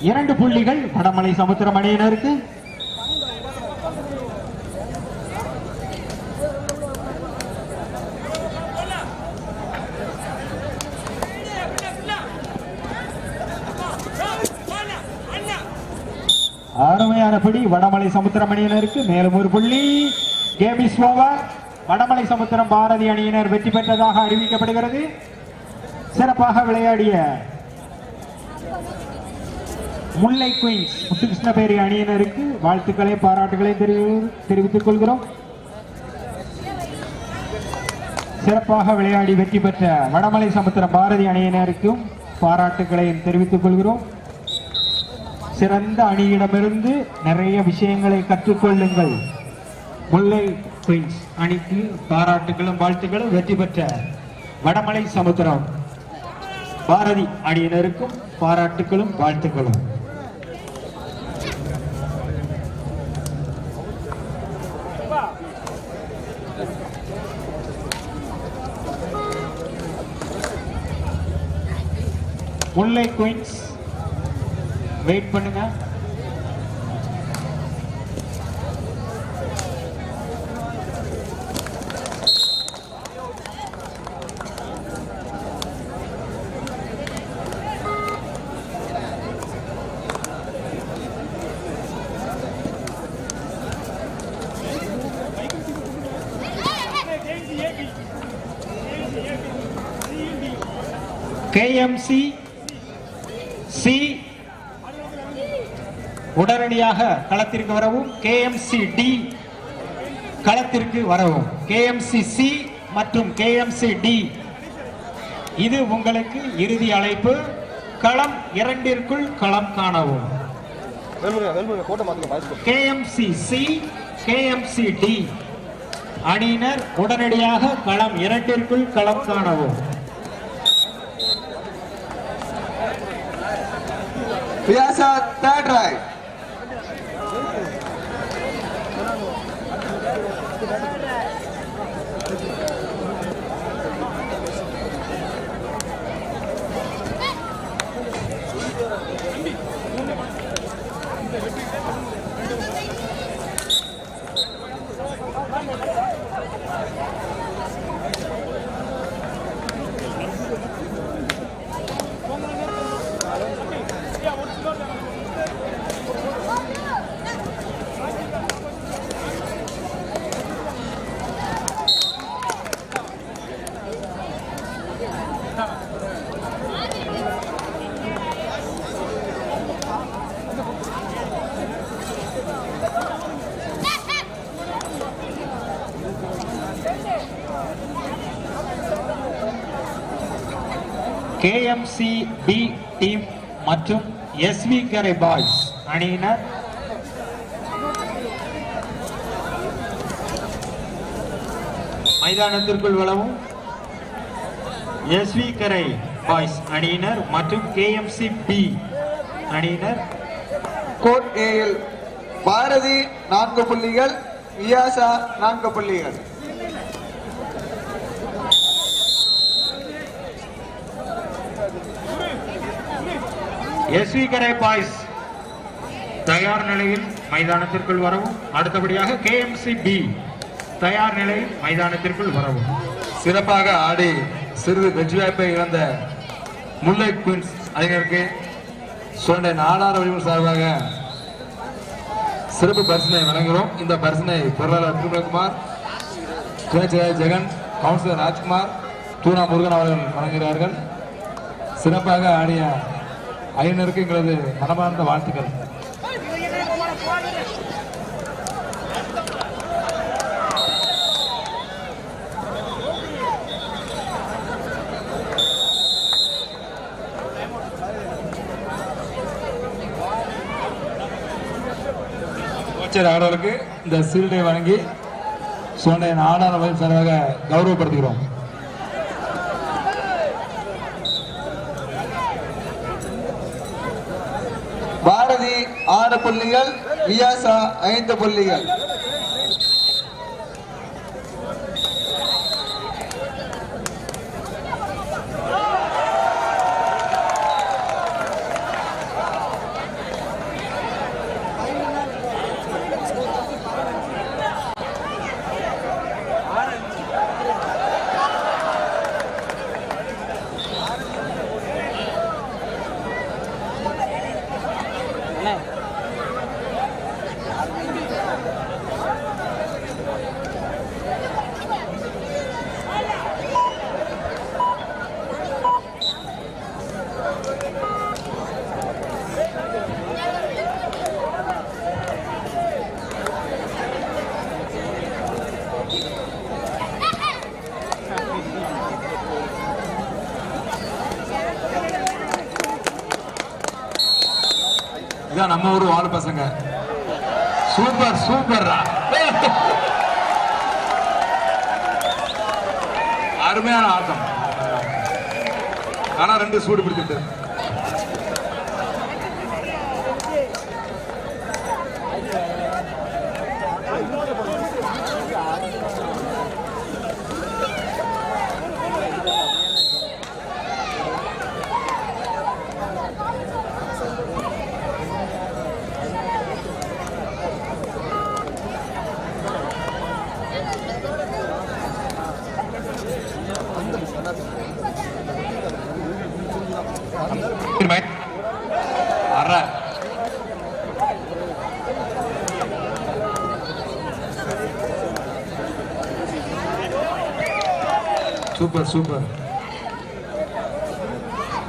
இரண்டு புள்ளிகள் வடமலை சமுத்திரம் அணியினருக்கு அருமையான பிடி வடமலை சமுத்திரம் அணியினருக்கு மேலும் ஒரு புள்ளி. கேம் இஸ் ஓவர் வடமலை சமுத்திரம் பாரதி அணியினர் வெற்றி பெற்றதாக அறிவிக்கப்படுகிறது. சிறப்பாக விளையாடிய முல்லை குயின்ஸ் முத்துகிருஷ்ணபேரி அணியினருக்கு வாழ்த்துக்களை பாராட்டுகளை தெரிவி- தெரிவித்துக் கொள்கிறோம். சிறப்பாக விளையாடி வெற்றி பெற்ற வடமலை சமுத்திரம் பாரதி அணியினருக்கும் பாராட்டுக்களை தெரிவித்துக் கொள்கிறோம். சிறந்த அணியிடமிருந்து நிறைய விஷயங்களை கற்றுக்கொள்ளுங்கள். முல்லை குயின்ஸ் அணிக்கு பாராட்டுகளும் வாழ்த்துக்களும் வெற்றி பெற்ற வடமலை சமுத்திரம். பாரதி அணியினருக்கும் பாராட்டுகளும் வாழ்த்துக்களும். முல்லை குயின்ஸ் வெயிட் பண்ணுங்க. கேஎம்சி சி உடனடியாக களத்திற்கு வரவும் கேஎம்சி டி களத்திற்கு வரவும். கேஎம்சி சி மற்றும் கேஎம்சி டி இது உங்களுக்கு இறுதி அழைப்பு. களம் இரண்டிற்குள் களம் காணவும். கேஎம்சி சி கேஎம்சி டி அணியினர் உடனடியாக களம் இரண்டிற்குள் களம் காணவும். Vyasa third right KMC B team மற்றும் எஸ்வி கரை பாய்ஸ் அணியினர். மைதானத்திற்குள் வளவும் எஸ்வி கரை பாய்ஸ் அணியினர் மற்றும் கேஎம்சி பி அணியினர். கோட் ஏஎல் பாரதி நான்கு புள்ளிகள் வியாசா நான்கு புள்ளிகள். எஸ்வி கரை பாய்ஸ் தயார் நிலையில் மைதானத்திற்குள் வரவும். அடுத்தபடியாக கேஎம்சி பி தயார் நிலையில் மைதானத்திற்குள் வரவும். சிறப்பாக ஆடி சிறிது வெற்றி வாய்ப்பை இழந்த முல்லை குயின்ஸ் அணியினருக்கு சுரண்டை நாடார வழிமுறை சார்பாக சிறப்பு பரிசனை வழங்குகிறோம். இந்த பரிசனை பொருளாளர் திருமலகுமார் துணைச் செயலாளர் ஜெகன் கவுன்சிலர் ராஜ்குமார் தூணா முருகன் அவர்கள் வழங்குகிறார்கள். சிறப்பாக ஆடிய அணியினருக்கு எங்களது மனமார்ந்த வாழ்த்துக்கள். அமைச்சர் அவர்களுக்கு இந்த சீல்டை வழங்கி சோனையின் நாடாள வழி சார்பாக கௌரவப்படுத்துகிறோம் ஆறு புள்ளிகள் வியாசா ஐந்து புள்ளிகள் இதான் நம்ம ஊர் வாழ பசங்க. சூப்பர் சூப்பர்ரா அருமையான ஆட்டம். ஆனா ரெண்டு சூடு பிடிச்சிட்டு. வர்றார். சூப்பர் சூப்பர்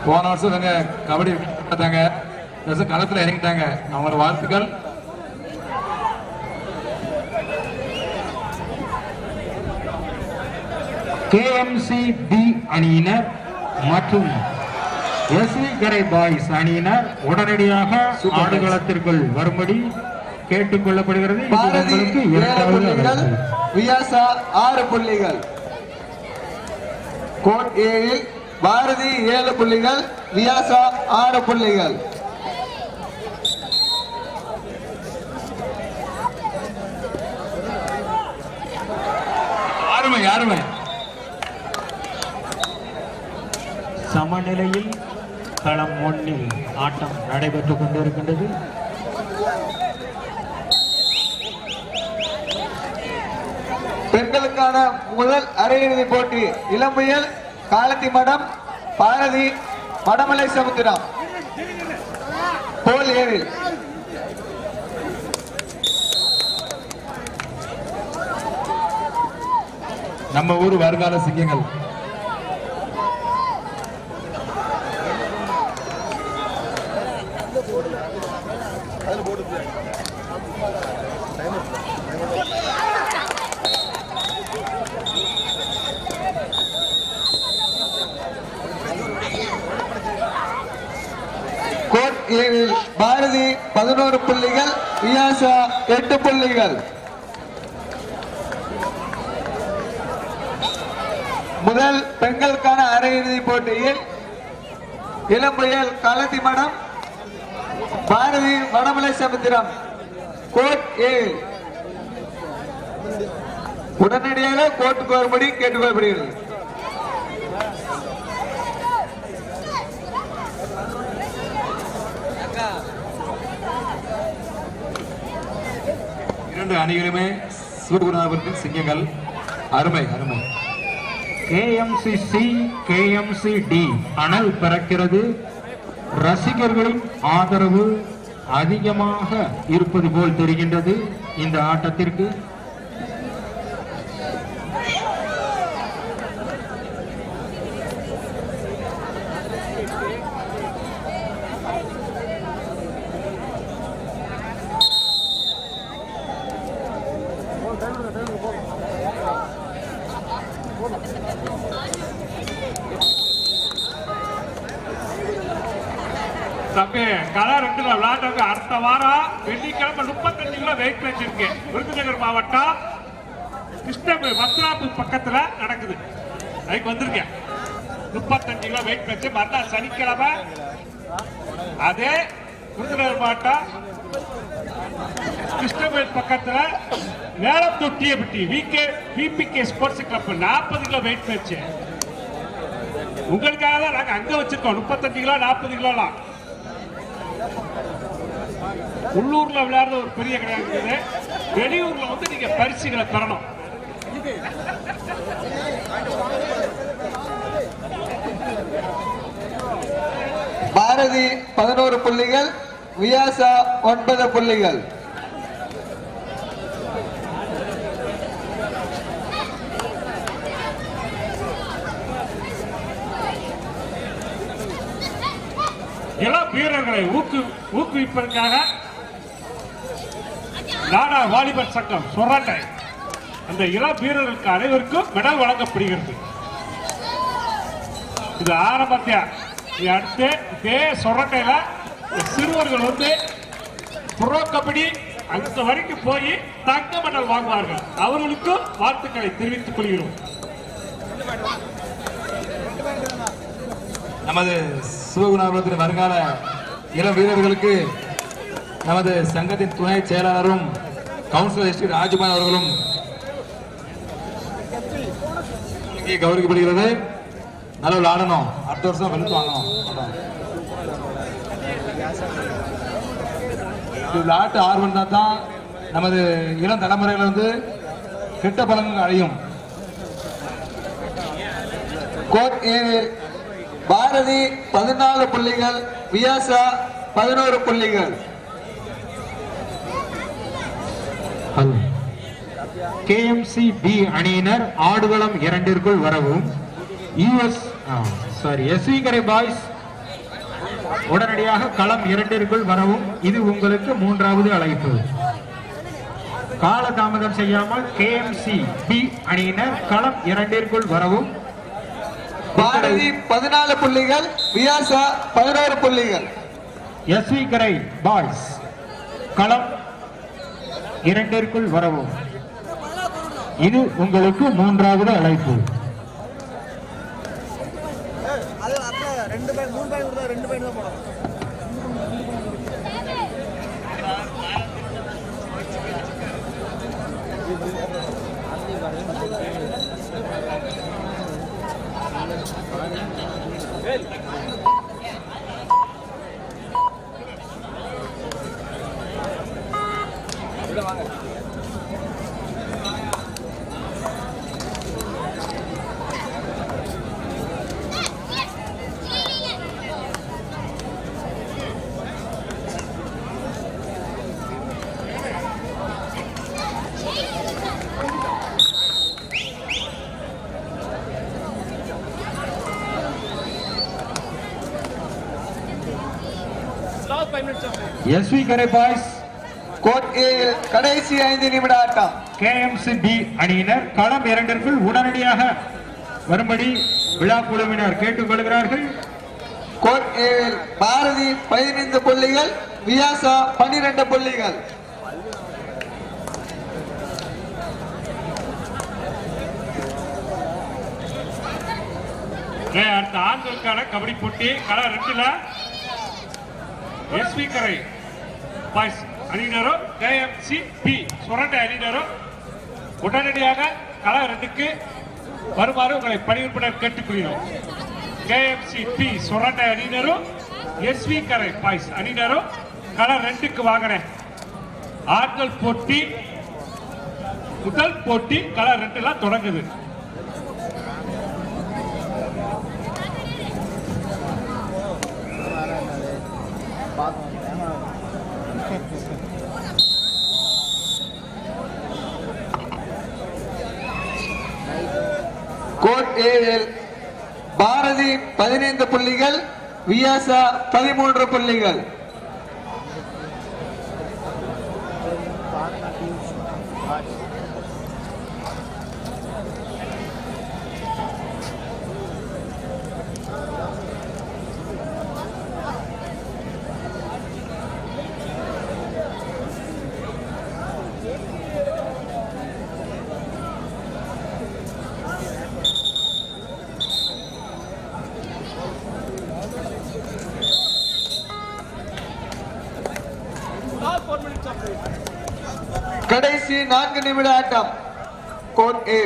போன வருஷம் இவங்க கபடி பார்த்தாங்க இந்த வருஷம் களத்தில் இறங்கிட்டாங்க. அவங்களோட வாழ்த்துக்கள். கேஎம்சி பி அணியினர் மற்றும் எஸ்வி கரை பாய்ஸ் அணியினர் உடனடியாக. ஆடுகளத்திற்குள் வரும்படி கேட்டுக் கொள்ளப்படுகிறது. வியாசா ஆறு புள்ளிகள் கோட் ஏழில் பாரதி ஏழு புள்ளிகள் வியாசா ஆறு புள்ளிகள் சமநிலையில் களம் ஒன்றில் ஆட்டம் நடைபெற்றுக் கொண்டிருக்கின்றது. பெண்களுக்கான முதல் அரையிறுதி போட்டி இளம்புயல் காலத்தி மடம் பாரதி வடமலை சமுத்திரம். போல் ஏழில். நம்ம ஊர் வருங்கால சிங்கங்கள். பாரதி பதினோரு புள்ளிகள் வியாசா எட்டு புள்ளிகள். முதல் பெண்களுக்கான அரையிறுதி போட்டியில் இளம்புயல் களத்தி மடம் பாரதி வடமலை சமுத்திரம். கோட் ஏழு உடனடியாக கோர்ட்டுக்கு வரும்படி கேட்டுக்கொள்ளப்படுகிறது இரண்டு அணிகளுமே சிவகுருநாதபுரத்தின் சிங்கங்கள். அருமை அருமை. KMC C KMC D. அனல் பிறக்கிறது. ரசிகர்களின் ஆதரவு அதிகமாக இருப்பது போல் தெரிகின்றது இந்த ஆட்டத்திற்கு. தம்பி கலர் ரெண்டுல விளையாடுறவங்க அடுத்த வாரம் வெள்ளிக்கிழமை முப்பத்தஞ்சு கிலோ வெயிட் வச்சிருக்கேன். விருதுநகர் மாவட்டம் கிருஷ்ணபுரி மத்ராபூர் பக்கத்துல நடக்குது. அதுக்கு வந்திருக்கேன். முப்பத்தஞ்சு கிலோ வெயிட் வச்சு மறுநாள் சனிக்கிழமை அதே விருதுநகர் மாவட்டம் கிருஷ்ணவேல் பக்கத்துல மேலம் Thottiyapatti VK VPK sports club நாற்பது கிலோ வெயிட் வச்சு. உங்களுக்காக தான் நாங்க அங்க வச்சிருக்கோம். முப்பத்தஞ்சு கிலோ நாற்பது கிலோலாம். உள்ளூர்ல விளையாடுற ஒரு பெரிய கிடையாது வெளியூர்ல வந்து நீங்க பரிசுகளை பெறணும். பாரதி பதினோரு புள்ளிகள் வியாசா ஒன்பது புள்ளிகள். இளம் வீரர்களை ஊக்கு ஊக்குவிப்பதற்காக நாடா வாலிபர் சங்கம் சொராட்டை அந்த இளம் வீரர்களுக்கு அனைவருக்கும் மெடல் வழங்கப்படுகிறது. இது ஆரம்பத்தியா? அடுத்து இதே சொரட்டையில சிறுவர்கள் வந்து புரோ கபடி அந்த வரைக்கும் போய் தங்க மெடல் வாங்குவார்கள். அவர்களுக்கும் வாழ்த்துக்களை தெரிவித்துக் கொள்கிறோம். நமது சிவகுணாபுரத்தின் வருங்கால இளம் வீரர்களுக்கு நமது சங்கத்தின் துணை செயலாளரும் கவுன்சிலர் எஸ் டி ராஜ்குமார் அவர்களும் இங்கே கௌரவிக்கப்படுகிறது. நல்ல விளையாடணும் அடுத்த வருஷம் வெளுத்து வாங்கணும். இது விளையாட்டு ஆர்வம் இருந்தால் தான் நமது இளம் தலைமுறைகள் வந்து கெட்ட பலன்கள் அடையும் கோட் பாரதி பதினாலு புள்ளிகள். வியாசா பதினோரு புள்ளிகள். கேஎம்சி பி அணியினர் ஆடுகளம் இரண்டிற்குள் வரவும். யூஎஸ் சாரி எஸ்விகரை பாய்ஸ் உடனடியாக களம் இரண்டிற்குள் வரவும். இது உங்களுக்கு மூன்றாவது அழைப்பு. காலதாமதம் செய்யாமல் கேஎம்சி பி அணியினர் களம் இரண்டிற்குள் வரவும். பாரதி பதினாலு புள்ளிகள் வியாசா பதினோரு புள்ளிகள். எஸ்வி கரை பாய்ஸ் களம் இரண்டிற்குள் வரவும். இது உங்களுக்கு மூன்றாவது அழைப்பு. ரெண்டு பாயிண்ட் மூணு பாயிண்ட் கொடுத்தா ரெண்டு பாயிண்ட் தான் போடணும். எஸ்வி கரை பாய்ஸ் கடைசி ஐந்து நிமிட ஆட்டம் கேஎம்சி பி அணியினர் களம் இரண்டிற்குள் உடனடியாக வரும்படி விழா குழுவினர் கேட்டுக்கொள்கிறார்கள். பாரதி பதினைந்து புள்ளிகள் வியாசா பனிரெண்டு புள்ளிகள். அடுத்த ஆண்களுக்கான கபடி போட்டி கள ரெண்டுல. எஸ்வி கரை பாய்ஸ் அணியினரும் கேஎம்சி பி சுரண்டை அணியினரும் உடனடியாக கள ரெண்டுக்கு வருமாறு உங்களை பணியுறுப்பினர் கேட்டுக்கொள்கிறோம். கேஎம்சி பி சுரண்டை அணியினரும் எஸ்வி கரை பாய்ஸ் அணியினரும் கலர் ரெண்டுக்கு வாங்கினேன். ஆண்கள் போட்டி முதல் போட்டி கலர் ரெண்டுல தொடங்குது. கோட் ஏவில் பாரதி பதினைந்து புள்ளிகள் வியாசா பதிமூன்று புள்ளிகள். கடைசி நான்கு நிமிட ஆட்டம். கோட் ஏ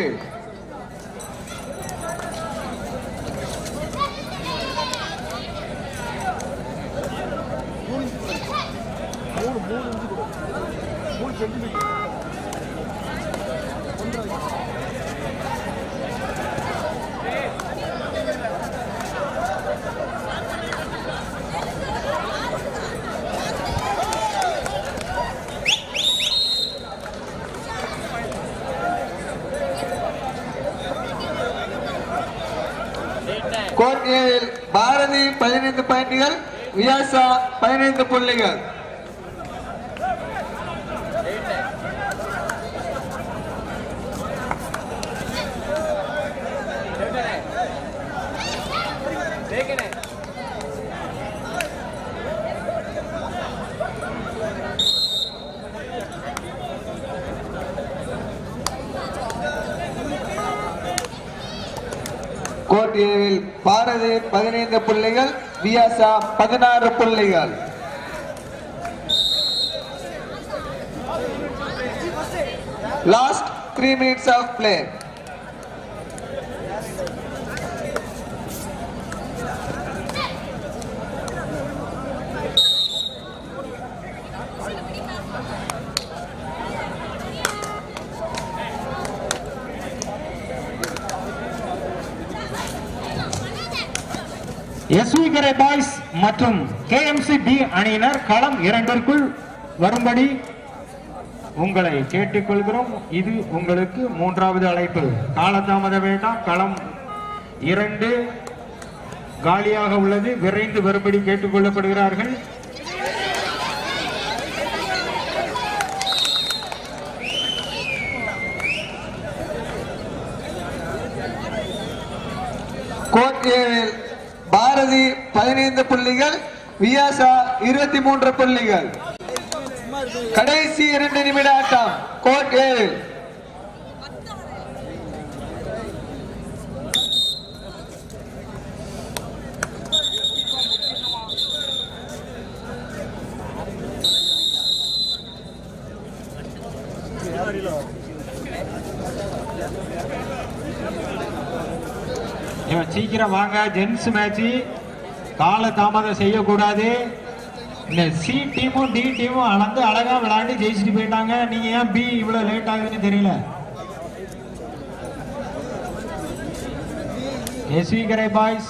கோட் பாரதி பதினைந்து பாயிண்டுகள் வியாசா பதினைந்து புள்ளிகள். Take கோட் கோட்டியில் பாரதி பதினைந்து புள்ளிகள் வியாசா பதினாறு புள்ளிகள். Last three minutes of play எஸ்விகரை boys மற்றும் கேஎம்சி பி அணியினர் களம் இரண்டிற்குள் வரும்படி உங்களை கேட்டுக்கொள்கிறோம். இது உங்களுக்கு மூன்றாவது அழைப்பு. காலதாமத வேண்டாம். களம் இரண்டு காலியாக உள்ளது. விரைந்து வரும்படி கேட்டுக்கொள்ளப்படுகிறார்கள். கோர்ட் பாரதி பதினைந்து புள்ளிகள் வியாசா இருபத்தி மூன்று புள்ளிகள். கடைசி இரண்டு நிமிட ஆட்டம் கோட் ஏழு. சீக்கிரம் வாங்க ஜென்ஸ் மேட்ச் கால தாமதம் செய்யக்கூடாது. இந்த சி டீமும் டி டீமும் அளந்து அழகா விளையாண்டு ஜெயிச்சுட்டு போயிட்டாங்க. நீங்க ஏன் பி இவ்வளவு லேட் ஆகுதுன்னு தெரியல. எஸ்வி கரை பாய்ஸ்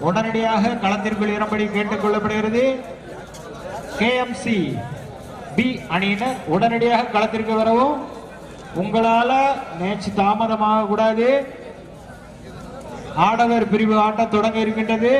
உடனடியாக களத்திற்குள் இரும்படி கேட்டுக் கொள்ளப்படுகிறது. கேஎம்சி பி அணியினர் உடனடியாக களத்திற்கு வரவும். உங்களால நேற்று தாமதமாக கூடாது. ஆடவர் பிரிவு ஆட்டம் தொடங்க இருக்கின்றது.